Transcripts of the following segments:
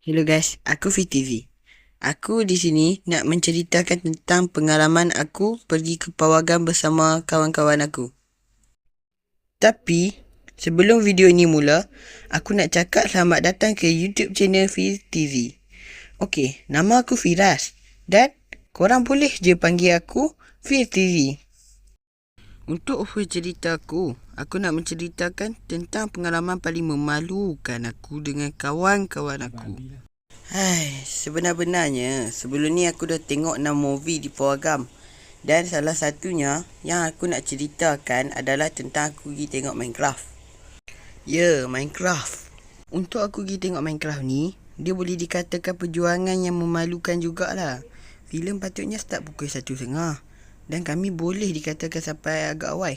Hello guys, aku FTV. Aku di sini nak menceritakan tentang pengalaman aku pergi ke pawagam bersama kawan-kawan aku. Tapi, sebelum video ini mula, aku nak cakap selamat datang ke YouTube channel FTV. Okey, nama aku Firas dan korang boleh je panggil aku FTV. Untuk cerita aku, aku nak menceritakan tentang pengalaman paling memalukan aku dengan kawan-kawan aku. Hai, sebenar-benarnya sebelum ni aku dah tengok 6 movie di Pawagam. Dan salah satunya yang aku nak ceritakan adalah tentang aku pergi tengok Minecraft. Ya, Minecraft. Untuk aku pergi tengok Minecraft ni, dia boleh dikatakan perjuangan yang memalukan jugalah. Filem patutnya start pukul 1.30 dan kami boleh dikatakan sampai agak awal.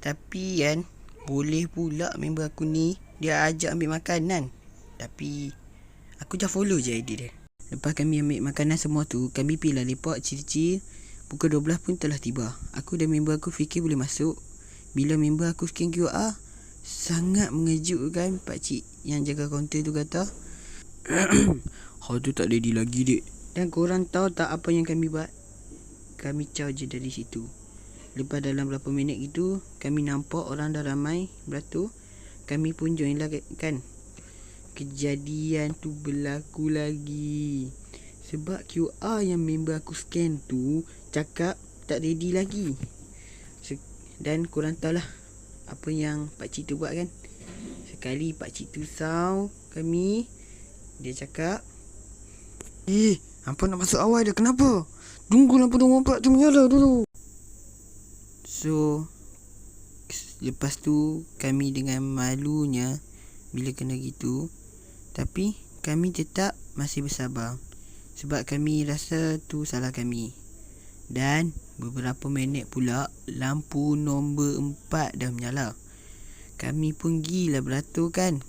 Tapi kan, boleh pula member aku ni dia ajak ambil makanan. Tapi aku just follow je idea dia. Lepas kami ambil makanan semua tu, kami pergi lah lepak cil-cil. Pukul 12 pun telah tiba. Aku dan member aku fikir boleh masuk. Bila member aku scan QR, sangat mengejutkan pakcik yang jaga kaunter tu kata. Hal tu tak ready lagi dek. Dan korang tahu tak apa yang kami buat? kami caw je dari situ. Lepas dalam berapa minit gitu, kami nampak orang dah ramai beratur. Kami pun join lah kan. Kejadian tu berlaku lagi. Sebab QR yang member aku scan tu cakap tak ready lagi. Dan korang tahu lah apa yang Pak Cik tu buat kan. Sekali Pak Cik tu saw kami, dia cakap, Eh, apa nak masuk awal dia? Kenapa? Tunggu lampu nombor empat tu menyala dulu. So Lepas tu Kami dengan malunya Bila kena gitu. Tapi Kami tetap Masih bersabar Sebab kami rasa Tu salah kami. Dan Beberapa minit pula Lampu nombor empat Dah menyala. Kami pun gila beratur kan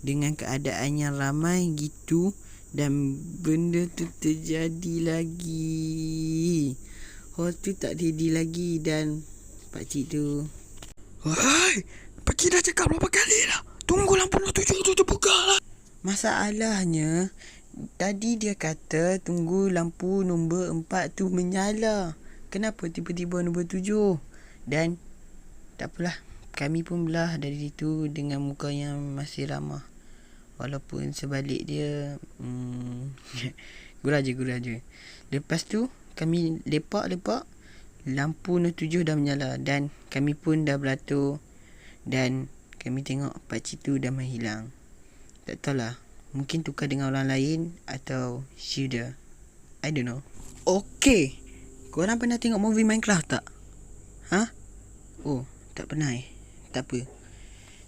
Dengan keadaan yang ramai Gitu dan benda tu terjadi lagi. Hal tu tak jadi lagi dan pakcik tu. Wahai, pakcik dah cakap berapa kali dah. Tunggu lampu nombor tujuh tu terbuka lah. Masalahnya, tadi dia kata tunggu lampu nombor empat tu menyala. Kenapa tiba-tiba nombor tujuh? Dan tak apalah, kami pun belah dari situ dengan muka yang masih ramah. Walaupun sebalik dia hmm, Gurau je gurau je Lepas tu Kami lepak-lepak Lampu no tujuh dah menyala Dan kami pun dah beratur Dan Kami tengok pakcik tu dah menghilang. Tak tahulah Mungkin tukar dengan orang lain Atau Shooter I don't know. Okay Korang pernah tengok movie Minecraft tak? Ha? Oh Tak pernah eh. Tak apa.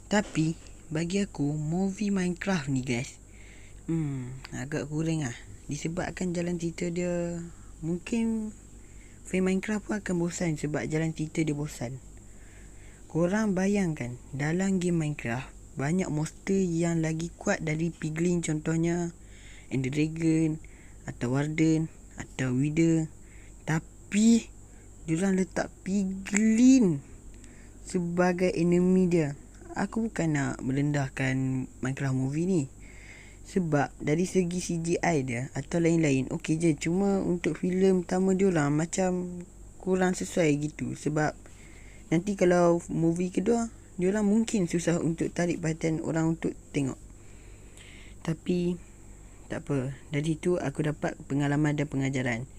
Tapi bagi aku movie Minecraft ni guys hmm agak kurang ah. Disebabkan jalan cerita dia mungkin fan Minecraft pun akan bosan sebab jalan cerita dia bosan. Korang bayangkan dalam game Minecraft banyak monster yang lagi kuat dari piglin contohnya Ender Dragon atau Warden atau Wither. Tapi diorang letak piglin sebagai enemy dia. Aku bukan nak merendahkan Minecraft movie ni. Sebab dari segi CGI dia atau lain-lain okey je. Cuma untuk filem pertama dia orang macam kurang sesuai gitu. Sebab nanti kalau movie kedua, dia orang mungkin susah untuk tarik perhatian orang untuk tengok. Tapi tak apa. Dari tu aku dapat pengalaman dan pengajaran.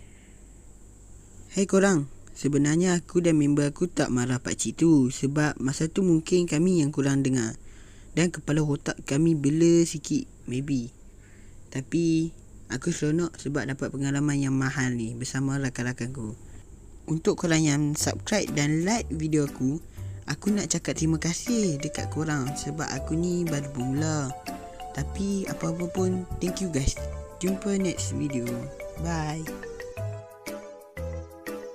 Hey korang, Sebenarnya aku dan member aku tak marah pak cik tu sebab masa tu mungkin kami yang kurang dengar. Dan kepala otak kami bela sikit maybe. Tapi aku seronok sebab dapat pengalaman yang mahal ni bersama rakan-rakanku. Untuk korang yang subscribe dan like video aku, aku nak cakap terima kasih dekat korang sebab aku ni baru bermula. Tapi apa-apa pun, thank you guys. Jumpa next video. Bye.